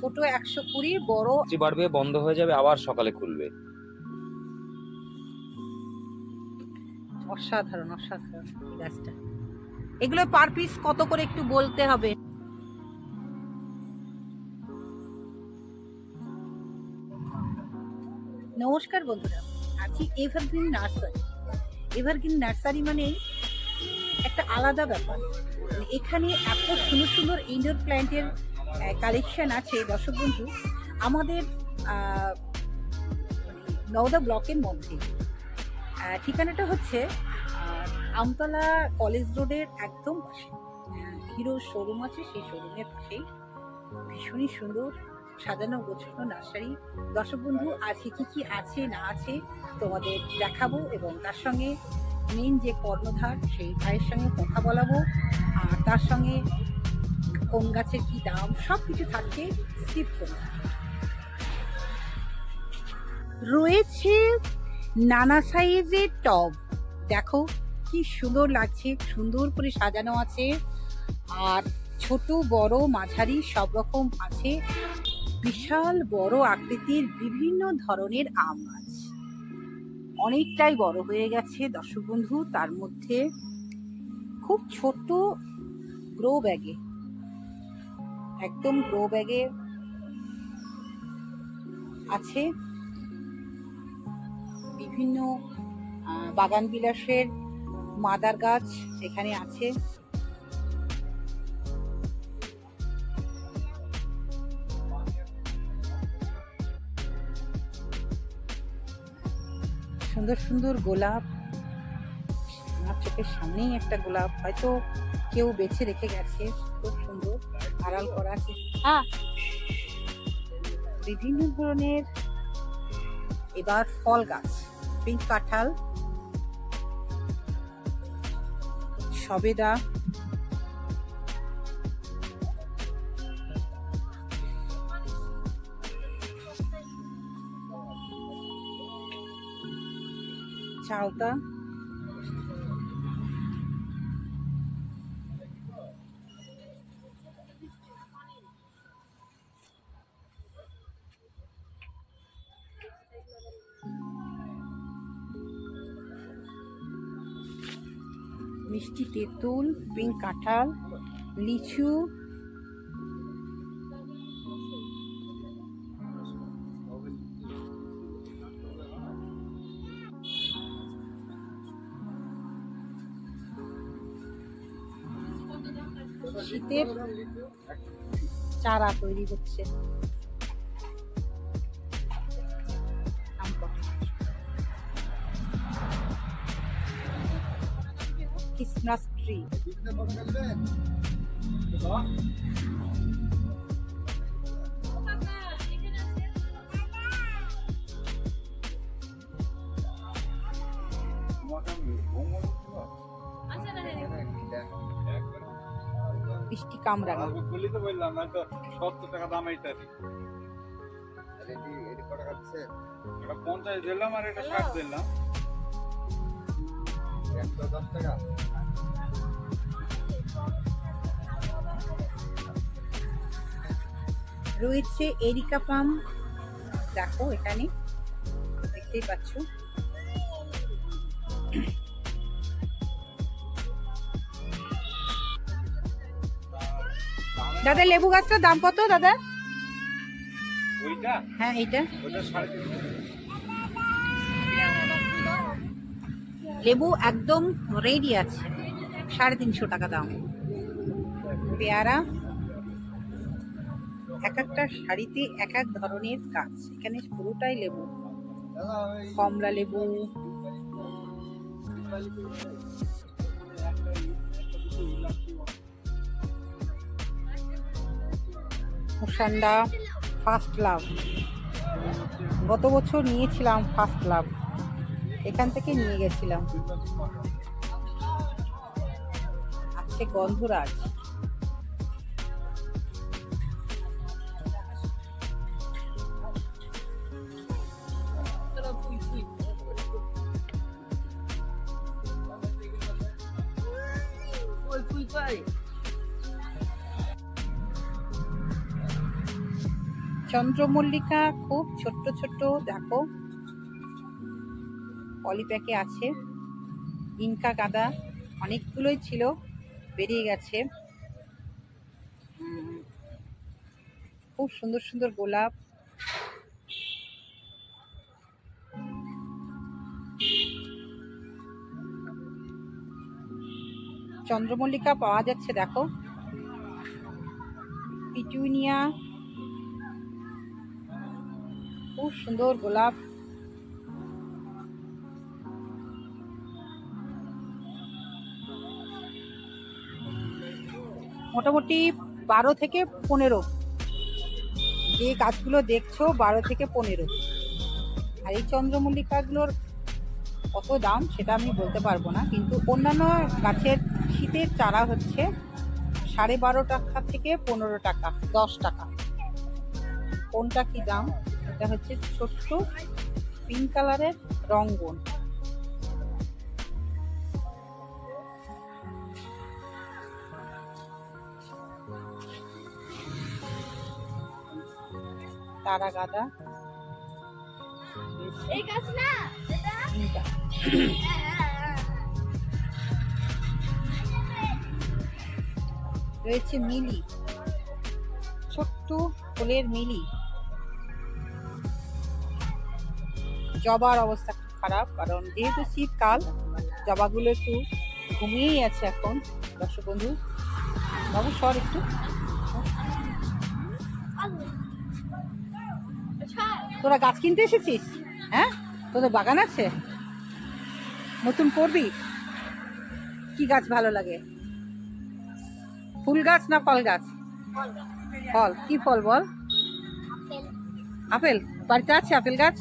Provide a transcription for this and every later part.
ছোট একশো কুড়ি বড় বাড়বে বন্ধ হয়ে যাবে আবার সকালে খুলবে। অসাধারণ অসাধারণ গাছটা এগুলো পার পিস কত করে একটু বলতে হবে? নমস্কার বন্ধুরা আছি এভারগ্রিন নার্সারি এভারগ্রিন নার্সারি মানে একটা আলাদা ব্যাপার। মানে এখানে এত সুন্দর সুন্দর ইনডোর প্ল্যান্টের কালেকশন আছে, দর্শক বন্ধু, আমাদের নওদা ব্লকের মধ্যে। ঠিকানাটা হচ্ছে আমতলা কলেজ রোডের একদম পাশে। হিরো শোরুম আছে, সেই শোরুমের পাশেই ভীষণই সুন্দর, সাজানো গোছানো নার্সারি। দর্শক বন্ধু, আজকে কি কি আছে, না আছে, তোমাদের দেখাবো এবং তার সঙ্গে মেন যে কর্ণধার, সেই ভাইয়ের সঙ্গে কথা বলাবো। আর তার সঙ্গে কোন গাছের কি দাম সব কিছু থাকছে রয়েছে নানা সাইজের টব। দেখো, কি সুন্দর লাগছে, সুন্দর করে সাজানো আছে। আর ছোট, বড়, মাঝারি সব রকম আছে। বিশাল, বড় আকৃতির বিভিন্ন ধরনের আম গাছ। অনেকটাই বড় হয়ে গেছে, দর্শক বন্ধু, তার মধ্যে খুব ছোট গ্রো ব্যাগে একদম গ্রো ব্যাগে আছে। বিভিন্ন বাগান বিলাসের মাদার গাছ এখানে আছে। সুন্দর সুন্দর গোলাপ। আমার চোখের সামনেই একটা গোলাপ। হয়তো কেউ বেছে রেখে গেছে। খুব সুন্দর আড়াল করা আছে বিভিন্ন ধরনের এবার ফল গাছ পিঙ্ক কাঁঠাল সবেদা চালতা তেঁতুল পিঙ্ক কাঁঠাল লিচু শীতের চারা তৈরি হচ্ছে। বৃষ্টি কামরাঙা বললি তো বললাম না তো সত্তর টাকা দাম এইটার এটা পঞ্চাশ দিলাম। আর এটা ষাট দিলাম রয়েছে এরিকা পাম দেখো এখানে দেখতেই পাচ্ছ। দাদা লেবু গাছটার দাম কত দাদা? হ্যাঁ এইটা। লেবু একদম রেডি আছে সাড়ে তিনশো টাকা দাম। পেয়ারা। এক একটা শাড়িতে এক এক ধরনের গাছ এখানে পুরোটাই লেবু। কমলা লেবু। মুসান্ডা ফার্স্ট লাভ গত বছর নিয়েছিলাম ফার্স্ট লাভ এখান থেকে নিয়ে গেছিলাম। আছে গন্ধরাজ। চন্দ্রমল্লিকা খুব ছোট্ট ছোট্ট, দেখো। পলিপ্যাকে আছে। ইনকা গাঁদা, অনেকগুলোই ছিল, বেরিয়ে গেছে। খুব সুন্দর সুন্দর গোলাপ। চন্দ্রমল্লিকা পাওয়া যাচ্ছে, দেখো। পিটুনিয়া। খুব সুন্দর গোলাপ। মোটামুটি বারো থেকে পনেরো। যে গাছগুলো দেখছ, বারো থেকে পনেরো। আর এই চন্দ্রমল্লিকাগুলোর কত দাম, সেটা আমি বলতে পারব না। কিন্তু অন্যান্য গাছের শীতের চারা হচ্ছে সাড়ে বারো টাকা থেকে পনেরো টাকা দশ টাকা। কোনটা কি দাম? এটা হচ্ছে ছোট্ট পিঙ্ক কালারের রঙ্গন। তারা গাদা এই গাছ না এটা রয়েছে মিলি, ছোট্ট ফুলের মিলি। জবার অবস্থা খারাপ, কারণ যেহেতু শীতকাল, জবাগুলো একটু ঘুমিয়েই আছে এখন। দর্শক বন্ধু, বাবু, সর একটু। তোরা গাছ কিনতে এসেছিস? হ্যাঁ? তোদের বাগান আছে? নতুন করবি? কি গাছ ভালো লাগে? ফুল গাছ না ফল গাছ ফল। কি ফল বল? আপেল। বাড়িতে আছে আপেল গাছ?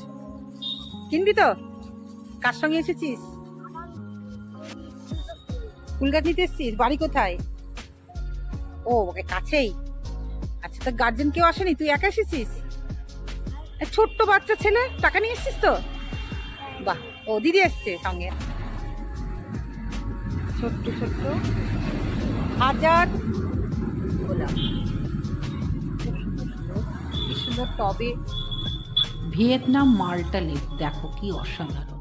কিনবি তো? কার সঙ্গে এসেছিস? ফুল গাছ নিতে এসেছিস? বাড়ি কোথায়? ও, ওকে কাছেই। আচ্ছা তো গার্জেন কেউ আসেনি? তুই একা এসেছিস? ছোট্ট বাচ্চা ছেলে, টাকা নিয়ে এসেছিস তো? বাহ, ও দিদি এসছে সঙ্গে। ছোট্ট ছোট্ট। হাজার গোলাপ খুব কি সুন্দর টবে। ভিয়েতনাম মাল্টা লেক, দেখো কি অসাধারণ।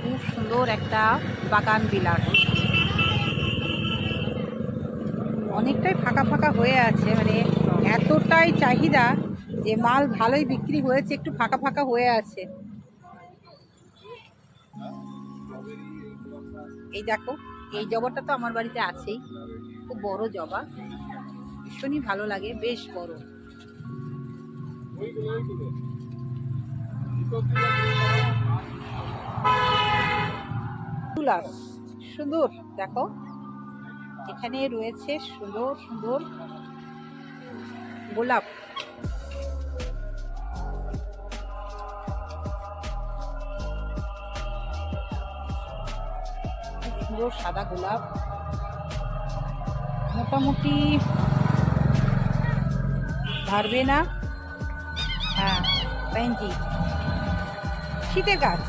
খুব সুন্দর একটা বাগান বিলাস। অনেকটাই ফাঁকা ফাঁকা হয়ে আছে মানে এতটাই চাহিদা যে মাল ভালোই বিক্রি হয়েছে, একটু ফাঁকা ফাঁকা হয়ে আছে। এই দেখো, এই জবাটা তো আমার বাড়িতে আছেই, খুব বড় জবা। ভীষণই ভালো লাগে, বেশ বড়। সুন্দর, দেখো। এখানে রয়েছে সুন্দর সুন্দর গোলাপ। সুন্দর সাদা গোলাপ। মোটামুটি ধারবে না? হ্যাঁ পেঞ্জি শীতের গাছ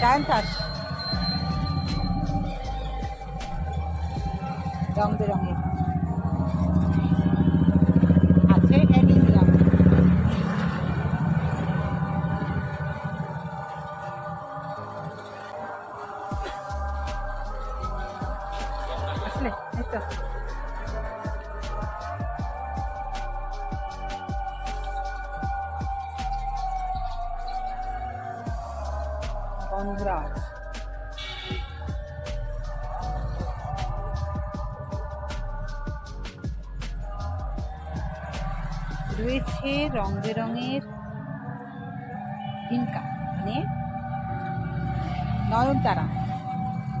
ডায়ান্থাস রং বেরঙের। আছে মানে নয়নতারা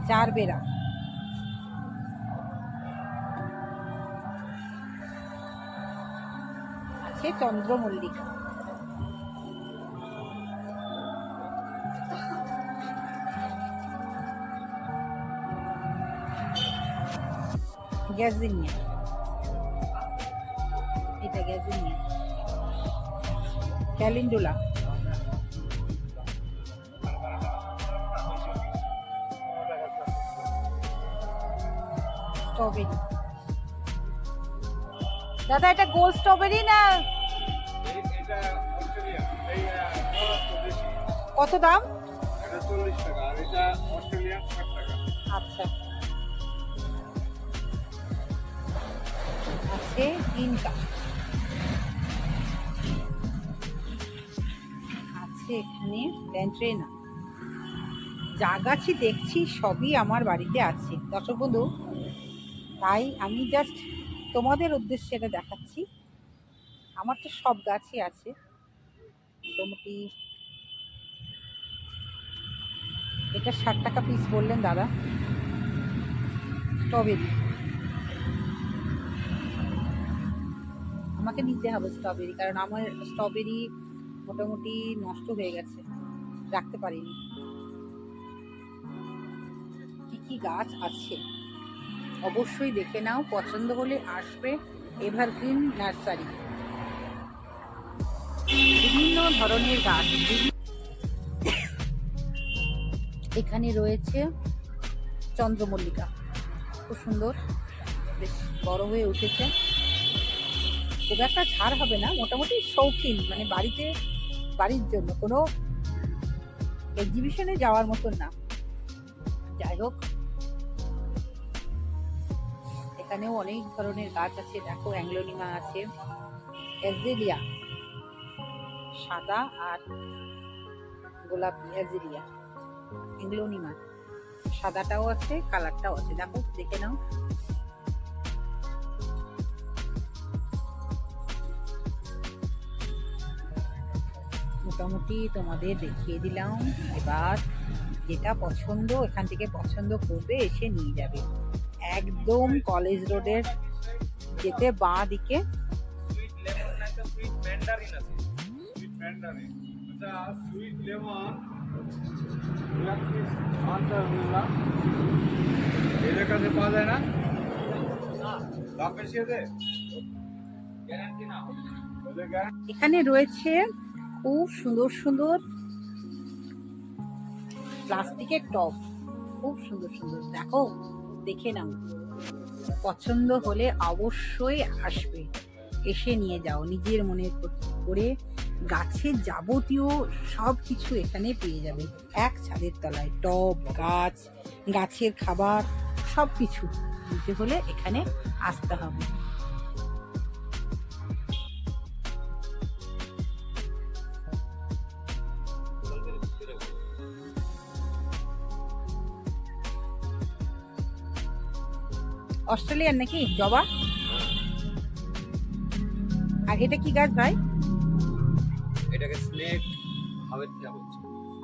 চার বেড়া আছে চন্দ্রমল্লিকা। গ্যাজিনিয়া। এটা গ্যাজিনিয়া। ক্যালিন্ডুলা। স্ট্রবেরি। দাদা, এটা গোল স্ট্রবেরি না কত দাম? আচ্ছা। ইনকা আছে এখানে যা গাছি দেখছি, সবই আমার বাড়িতে আছে। দর্শক বন্ধু তাই আমি জাস্ট তোমাদের উদ্দেশ্যে এটা দেখাচ্ছি। আমার তো সব গাছই আছে। মোটামুটি এটা ষাট টাকা পিস বললেন দাদা। স্ট্রবেরি আমাকে নিতে হবে স্ট্রবেরি কারণ আমার স্ট্রবেরি মোটামুটি নষ্ট হয়ে গেছে। রাখতে পারিনি। কি কি গাছ আছে? অবশ্যই দেখে নাও, পছন্দ হলে আসবে এভারগ্রিন নার্সারি। বিভিন্ন ধরনের গাছ এখানে রয়েছে চন্দ্রমল্লিকা। খুব সুন্দর, বেশ বড় হয়ে উঠেছে। খুব একটা ছাড় হবে না, মোটামুটি শৌখিন মানে বাড়িতে, বাড়ির জন্য, কোনো এক্সিবিশনে যাওয়ার মতন না। যাই হোক এখানেও অনেক ধরনের গাছ আছে। দেখো, অ্যাংলোনিমা আছে এজেলিয়া সাদা আর গোলাপি এজেলিয়া অ্যাংলোনিমা। সাদাটাও আছে, কালারটাও আছে। দেখো, দেখে নাও। মোটামুটি তোমাদের দেখিয়ে দিলাম। এবার যেটা পছন্দ এখান থেকে পছন্দ করবে, এসে নিয়ে যাবে। একদম কলেজ রোডের যেতে বাঁ দিকে এখানে রয়েছে খুব সুন্দর সুন্দর প্লাস্টিকের টব খুব সুন্দর সুন্দর, দেখো। দেখে নাও। পছন্দ হলে অবশ্যই আসবে। এসে নিয়ে যাও, নিজের মনে করে। গাছের যাবতীয় সব কিছু এখানে পেয়ে যাবে। এক ছাদের তলায় টব, গাছ, গাছের খাবার সব কিছু নিতে হলে এখানে আসতে হবে। অস্ট্রেলিয়ান নাকি? জবা? আর এটা কি গাছ ভাই? এটাকে স্নেক হাওয়ের থেকে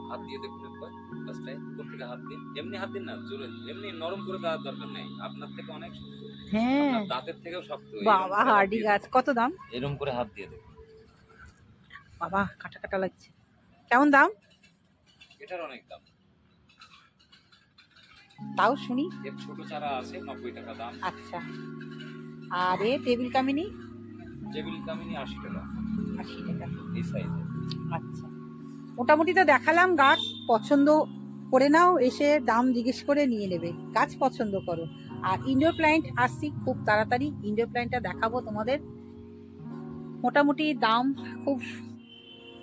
হাত দিয়ে দেখুন একবার গাছটায় উপর থেকে হাত দিন এমনি হাত দিন না জোরে এমনি নরম করে দেওয়ার দরকার নেই। আপনার থেকে অনেক হ্যাঁ। দাঁতের থেকেও শক্ত বাবা হার্ডি গাছ কত দাম। এরম করে হাত দিয়ে দেখুন। বাবা কাটা কাটা লাগছে। কেমন দাম? এটার অনেক দাম। তাও শুনি। এর ছোট চারা আছে নব্বই টাকা দাম। আচ্ছা। আর এ টেবিল কামিনি? টেবিল কামিনি আশি টাকা। আশি টাকা। এই সাইজে আচ্ছা। মোটামুটি তো দেখালাম গাছ পছন্দ করে নাও এসে দাম জিজ্ঞেস করে নিয়ে নেবে। গাছ পছন্দ করো। আর ইনডোর প্ল্যান্ট আসছি খুব তাড়াতাড়ি ইনডোর প্ল্যান্টটা দেখাবো তোমাদের। মোটামুটি দাম খুব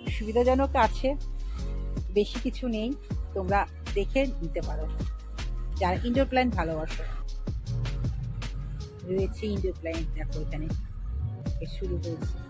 সুবিধাজনক আছে। বেশি কিছু নেই তোমরা দেখে নিতে পারো। যারা ইনডোর প্ল্যান্ট ভালোবাসো। রয়েছে ইনডোর প্ল্যান্ট দেখো এখানে। শুরু হয়েছে।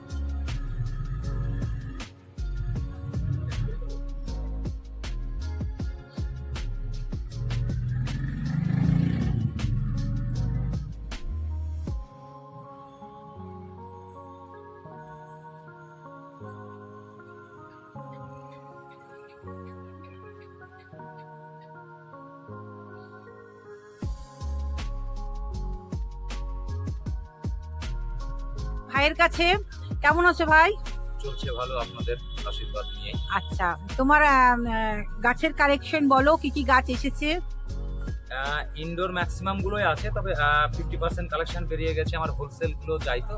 ভাইয়ের কাছে। কেমন আছো ভাই? চলছে ভালো আপনাদের আশীর্বাদ নিয়ে। আচ্ছা তোমার গাছের কালেকশন বলো কি কি গাছ এসেছে? ইনডোর ম্যাক্সিমাম গুলোই আছে তবে ফিফটি পার্সেন্ট কালেকশন বেরিয়ে গেছে আমার হোলসেলগুলো যাই তো।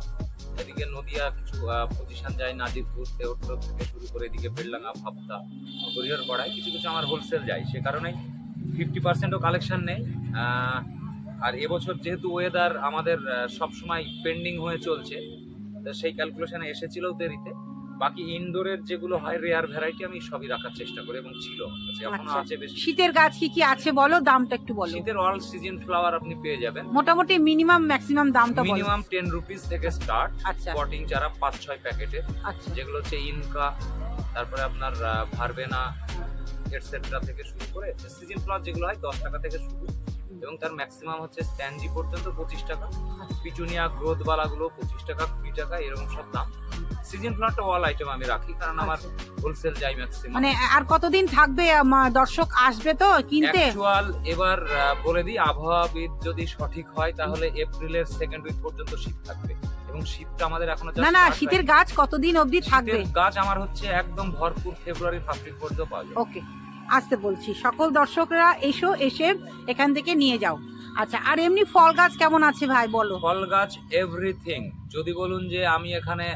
এদিকে নদিয়া কিছু পজিশন যায় নাজিরপুর তেহট্ট থেকে শুরু করে এদিকে বেলডাঙ্গা ভাবতা হরিহর পড়ায় কিছু কিছু আমার হোলসেল যায়। সে কারণেই ফিফটি পার্সেন্টও কালেকশন নেই। আর এবছর যেহেতু ওয়েদার আমাদের সবসময় পেন্ডিং হয়ে চলছে সেই ক্যালকুলেশনে এসেছিল দেরিতে। বাকি ইনডোরের যেগুলো হয় রেয়ার ভ্যারাইটি আমি সবই রাখার চেষ্টা করি এবং ছিল এখনও আচ্ছা। আছে বেশ শীতের গাছ কি কি আছে বলো? দামটা একটু বলো। শীতের অল সিজন ফ্লাওয়ার আপনি পেয়ে যাবেন। মোটামুটি মিনিমাম ম্যাক্সিমাম দামটা বলো। মিনিমাম টেন রুপিস থেকে স্টার্ট আচ্ছা। পটিং যারা পাঁচ ছয় প্যাকেটে আচ্ছা। যেগুলো হচ্ছে ইনকা তারপরে আপনার ভারবেনা এটসেট্রা থেকে শুরু করে সিজন ফ্লাওয়ার যেগুলো হয় দশ টাকা থেকে শুরু। এবং তার ম্যাক্সিমাম হচ্ছে স্ট্যান্ডি পর্যন্ত পঁচিশ টাকা। পিটুনিয়া গ্রোথ বালাগুলো পঁচিশ টাকা কুড়ি টাকা এরকম সব দাম। সিজন ফ্লাওয়ারটা অল আইটেম আমি রাখি কারণ আমার আচ্ছা। হোলসেল যাই ম্যাক্সিমাম মানে আর কতদিন থাকবে দর্শক আসবে তো কিনতে? অ্যাকচুয়াল এবার বলে দিই আবহাওয়াবিদ যদি সঠিক হয় তাহলে এপ্রিলের সেকেন্ড উইক পর্যন্ত শীত থাকবে। এবং শীতটা আমাদের এখনও না না শীতের গাছ কতদিন অবধি থাকবে? গাছ আমার হচ্ছে একদম ভরপুর ফেব্রুয়ারি ফার্স্ট উইক পর্যন্ত পাওয়া যায় ওকে আসতে বলছি। সকল দর্শকরা এসো, এসে এখান থেকে নিয়ে যাও। আচ্ছা আর এমনি ফল গাছ কেমন আছে ভাই, বলো? ফল গাছ এভরিথিং যদি বলুন যে আমি এখানে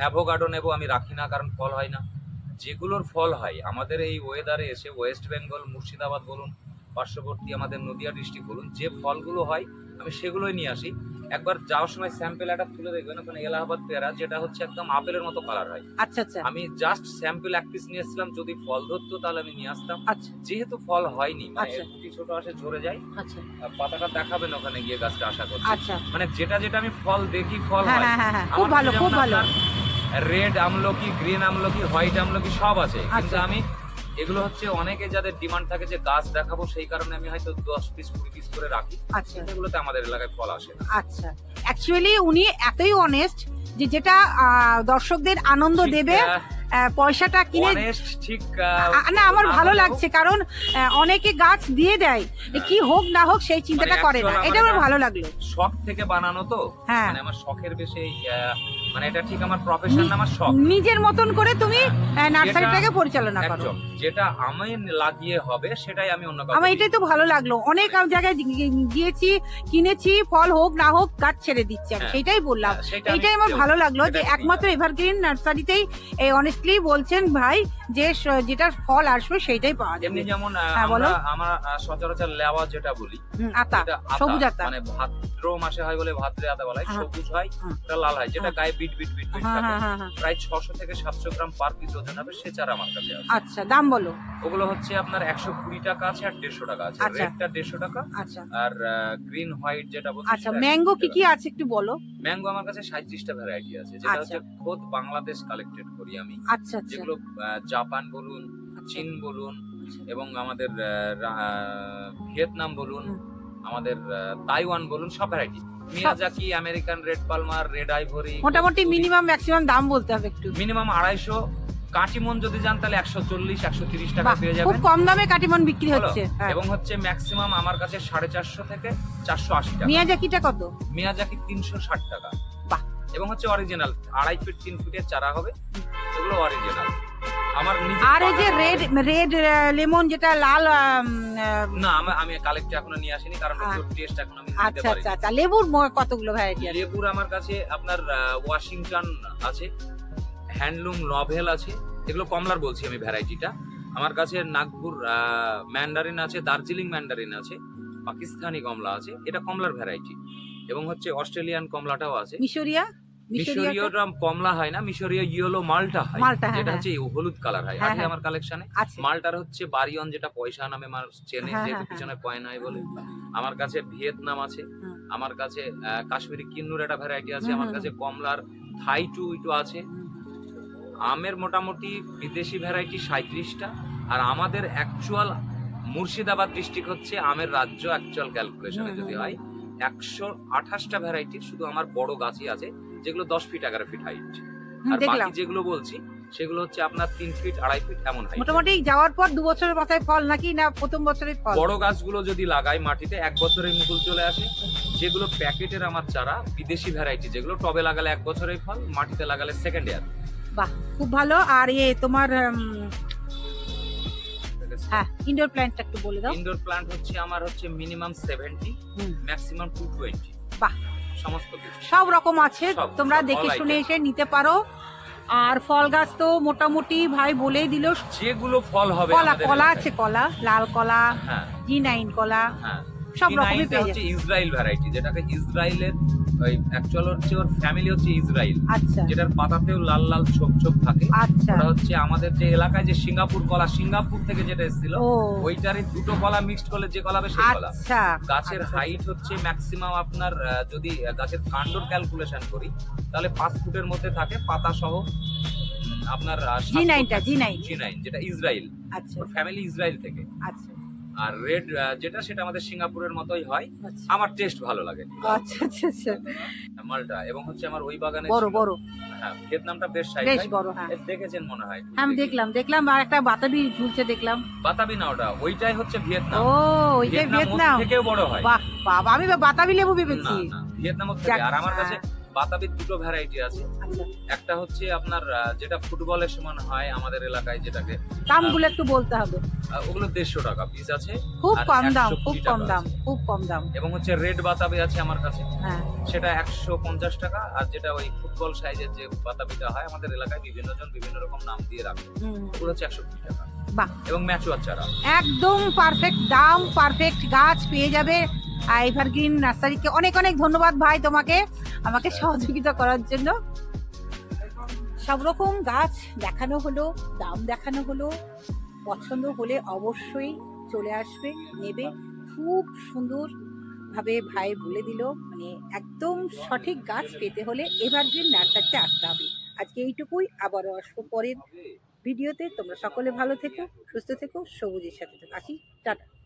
অ্যাভোগাডো নেব, আমি রাখি না, কারণ ফল হয় না। যেগুলোর ফল হয়, আমাদের এই ওয়েদারে এসে ওয়েস্ট বেঙ্গল মুর্শিদাবাদ বলুন, পার্শ্ববর্তী আমাদের নদিয়া ডিস্ট্রিক্ট বলুন, যে ফলগুলো হয়, আমি সেগুলোই নিয়ে আসি। একবার যাওয়ার সময় স্যাম্পেল একটা তুলে দেখবেন ওখানে এলাহাবাদ পেয়ারা যেটা হচ্ছে একদম আপেলের মতো কালার হয়। আচ্ছা আচ্ছা। আমি জাস্ট স্যাম্পেল এক পিস নিয়ে এসেছিলাম যদি ফল ধরতো তাহলে আমি নিয়ে আসতাম। আচ্ছা। যেহেতু ফল হয়নি মানে আচ্ছা। গুটি ছোট আসে ঝরে যায় আচ্ছা। পাতাটা দেখাবেন ওখানে গিয়ে গাছটা আশা করছি। আচ্ছা। মানে যেটা যেটা আমি ফল দেখি ফল হ্যাঁ হয়। হ্যাঁ হ্যাঁ হ্যাঁ খুব ভালো খুব ভালো। রেড আমলকি গ্রিন আমলকি হোয়াইট আমলকি সব আছে। কিন্তু আচ্ছা। আমি এগুলো হচ্ছে অনেকে যাদের ডিমান্ড থাকে যে গাছ দেখাবো সেই কারণে আমি হয়তো দশ পিস কুড়ি পিস করে রাখি। আচ্ছা। এগুলোতে আমাদের এলাকায় ফল আসে না। আচ্ছা। অ্যাকচুয়ালি উনি এতই অনেস্ট যে যেটা দর্শকদের আনন্দ দেবে পয়সাটা কিনে ঠিক না আমার ভালো লাগছে কারণ অনেকে গাছ দিয়ে দেয়। কি হোক না হোক সেই চিন্তাটা মানে করে না। এটা আমার ভালো লাগল। শখ থেকে বানানো তো। হ্যাঁ। মানে আমার শখের বেশি মানে এটা ঠিক আমার প্রফেশন না আমার শখ নিজের মতন করে তুমি নার্সারিটাকে পরিচালনা করো যেটা আমি লাগিয়ে হবে সেটাই আমি অন্য আমার এটাই তো ভালো লাগল অনেক জায়গায় গিয়েছি কিনেছি ফল হোক না হোক গাছ ছেড়ে দিচ্ছি আমি হ্যাঁ। সেটাই বললাম হ্যাঁ, এইটাই আমার ভালো লাগল যে একমাত্র এভারগ্রিন নার্সারিতেই এই অনেস্টলি বলছেন ভাই যে যেটা ফল আসবে সেটাই পাওয়া যাবে যেমন হ্যাঁ। আমরা আমরা সচরাচর লেওয়া যেটা বলি আতা সবুজ আতা। মানে ভাদ্র মাসে হয় বলে ভাদ্রে আতা বলা হয়। সবুজ হয়। লাল হয় যেটা। গায়ে বিট বিট বিট বিট হ্যাঁ থাকে হ্যাঁ হ্যাঁ হ্যাঁ। প্রায় ছশো থেকে সাতশো গ্রাম পার পিস ওজন হবে সে চারা আমার কাছে আছে। আচ্ছা দাম বলো। ওগুলো হচ্ছে আপনার একশো কুড়ি টাকা আছে আর দেড়শো টাকা আছে। আচ্ছা। রেডটা দেড়শো টাকা। আচ্ছা। আর গ্রিন হোয়াইট যেটা বলছি আচ্ছা ম্যাঙ্গো কি কি আছে একটু বলো। ম্যাঙ্গো আমার কাছে সাঁত্রিশটা ভ্যারাইটি আছে যেটা আচ্ছা। হচ্ছে খোদ বাংলাদেশ কালেক্টেড করি আমি। আচ্ছা আচ্ছা। যেগুলো আহ, জাপান বলুন আচ্ছা, চীন বলুন আচ্ছা। এবং আমাদের আহ, রা- ভিয়েতনাম বলুন হুম। আমাদের আহ, তাইওয়ান বলুন সব variety Miyazaki American red Palmer red ivory মোটামুটি মিনিমাম ম্যাক্সিমাম দাম বলতে হবে একটু। মিনিমাম আড়াইশো। কাটিমন যদি যান তাহলে একশো চল্লিশ একশো তিরিশ টাকা পেয়ে খুব কম দামে কাটিমন বিক্রি হচ্ছে হ্যাঁ। এবং হচ্ছে ম্যাক্সিমাম আমার কাছে সাড়ে চারশো থেকে চারশো আশি টাকা। মিয়াজাকিটা কত? মিয়াজাকি তিনশো ষাট টাকা। বাহ। এবং হচ্ছে অরিজিনাল আড়াই ফিট তিন ফিটের চারা হবে। এগুলো অরিজিনাল আমার আর এই যে রেড রেড লেমন যেটা লাল না আমি আমি কালেক্ট এখনও নিয়ে আসিনি কারণ আ- টেস্ট এখন আমি আচ্ছা পারি আচ্ছা আচ্ছা লেবুর কতগুলো ভ্যারাইটি আছে? লেবুর আমার কাছে আপনার ওয়াশিংটন আছে হ্যান্ডলুম নভেল আছে এগুলো কমলার বলছি আমি ভ্যারাইটিটা আমার কাছে নাগপুর ম্যান্ডারিন আছে দার্জিলিং ম্যান্ডারিন আছে পাকিস্তানি কমলা আছে এটা কমলার ভ্যারাইটি এবং হচ্ছে অস্ট্রেলিয়ান কমলাটাও আছে। মিশরিয়া? মিশরিয়া মিশরীয়টা কমলা হয় না মিশরীয় ইয়েলো মালটা হয় মালটা, হ্যাঁ, যেটা হ্যাঁ। হচ্ছে হলুদ কালার হয়। হ্যাঁ, আছে। আমার কালেকশনে মালটার হচ্ছে বারিয়ন যেটা পয়সা নামে আমার চেনে যেহেতু পিছনে কয়েন হয় বলে। আমার কাছে ভিয়েতনাম আছে আমার কাছে কাশ্মীরি কিন্নুর একটা ভ্যারাইটি আছে আমার কাছে কমলার থাই টু ইটু আছে। আমের মোটামুটি বিদেশি ভ্যারাইটি সাঁত্রিশটা আর আমাদের অ্যাকচুয়াল মুর্শিদাবাদ ডিস্ট্রিক্ট হচ্ছে আমের রাজ্য অ্যাকচুয়াল ক্যালকুলেশনে যদি হয় একশো আঠাশটা ভ্যারাইটির শুধু আমার বড় গাছই আছে। যেগুলো দশ ফিট এগারো ফিট হাইট আর বাকি যেগুলো বলছি সেগুলো হচ্ছে আপনার তিন ফিট আড়াই ফিট এমন হাইট মোটামুটি যাওয়ার পর দু বছরের মাথায় ফল নাকি না প্রথম বছরের ফল? বড় গাছগুলো যদি লাগাই মাটিতে এক বছরের মুকুল চলে আসে। যেগুলো প্যাকেটের আমার চারা বিদেশি ভ্যারাইটি যেগুলো টবে লাগালে এক বছরের ফল মাটিতে লাগালে সেকেন্ড ইয়ার বাহ খুব ভালো। আর এ তোমার হ্যাঁ ইনডোর প্ল্যান্টটা একটু বলে দাও। ইনডোর প্ল্যান্ট হচ্ছে আমার হচ্ছে মিনিমাম সেভেন্টি হুম। ম্যাক্সিমাম টু টোয়েন্টি বাহ। সমস্ত কিছু। সব রকম আছে তোমরা দেখে শুনে এসে নিতে পারো। আর ফল গাছ তো মোটামুটি ভাই বলেই দিল যেগুলো ফল হবে কলা কলা আছে কলা লাল কলা জিনাইন জি নাইন কলা হ্যাঁ। সব রকমের রকমই পেয়ে যাবে ইসরায়েল ভ্যারাইটি যেটাকে ইসরায়েলের ওই অ্যাকচুয়াল হচ্ছে ওর ফ্যামিলি হচ্ছে ইসরায়েল আচ্ছা। যেটার পাতাতেও লাল লাল ছোপ ছোপ থাকে। আচ্ছা। ওটা হচ্ছে আমাদের যে এলাকায় যে সিঙ্গাপুর কলা সিঙ্গাপুর থেকে যেটা এসেছিল ওইটারই দুটো কলা মিক্সড করলে যে কলা হবে সেই কলা। আচ্ছা। গাছের হাইট হচ্ছে ম্যাক্সিমাম আপনার যদি গাছের কাণ্ডর ক্যালকুলেশন করি তাহলে পাঁচ ফুটের মধ্যে থাকে পাতা সহ আপনার জি নাইনটা জি নাইন জি নাইন যেটা ইসরায়েল আচ্ছা। ফ্যামিলি ইসরায়েল থেকে। আচ্ছা। আর রেড যেটা সেটা আমাদের সিঙ্গাপুরের মতোই হয়। আচ্ছা। আমার টেস্ট ভালো লাগে। আচ্ছা আচ্ছা আচ্ছা। মালটা এবং হচ্ছে আমার ওই বাগানে বড় বড়। হ্যাঁ ভিয়েতনামটা বেশ সাইজ বেশ বড় হ্যাঁ। দেখেছেন মনে হয়। আমি দেখলাম দেখলাম আর একটা বাতাবি ঝুলছে দেখলাম। বাতাবি না ওটা ওইটাই হচ্ছে ভিয়েতনাম। ও ওইটাই ভিয়েতনাম থেকেও বড় হয়। বাহ বাবা আমি বাতাবি লেবু ভেবেছি। ভিয়েতনাম থেকে। আর আমার কাছে হ্যাঁ। বাতাবির দুটো ভ্যারাইটি আছে। আচ্ছা। একটা হচ্ছে আপনার যেটা ফুটবলের সমান হয় আমাদের এলাকায় যেটাকে দামগুলো একটু বলতে হবে। ওগুলো দেড়শো টাকা পিস আছে খুব কম দাম খুব কম দাম খুব কম দাম। এবং হচ্ছে রেড বাতাবি আছে আমার কাছে। হ্যাঁ। সেটা একশো পঞ্চাশ টাকা আর যেটা ওই ফুটবল সাইজের যে বাতাবিটা হয় আমাদের এলাকায় বিভিন্ন জন বিভিন্ন রকম নাম দিয়ে রাখে। ওগুলো হচ্ছে একশো কুড়ি টাকা। বাহ। এবং ম্যাচুয়ার চারা। একদম পারফেক্ট দাম পারফেক্ট গাছ পেয়ে যাবে। আর এভারগ্রিন নার্সারিকে অনেক অনেক ধন্যবাদ ভাই তোমাকে, আমাকে সহযোগিতা করার জন্য। সব রকম গাছ দেখানো হলো, দাম দেখানো হলো, পছন্দ হলে অবশ্যই চলে আসবে, নেবে। খুব সুন্দর ভাবে ভাই বলে দিল মানে একদম সঠিক গাছ পেতে হলে এভারগ্রিন নার্সারিতে আসতে হবে। আজকে এইটুকুই, আবারও আসব পরের ভিডিওতে। তোমরা সকলে ভালো থেকো, সুস্থ থেকো, সবুজের সাথে থেকো। আসি, টাটা।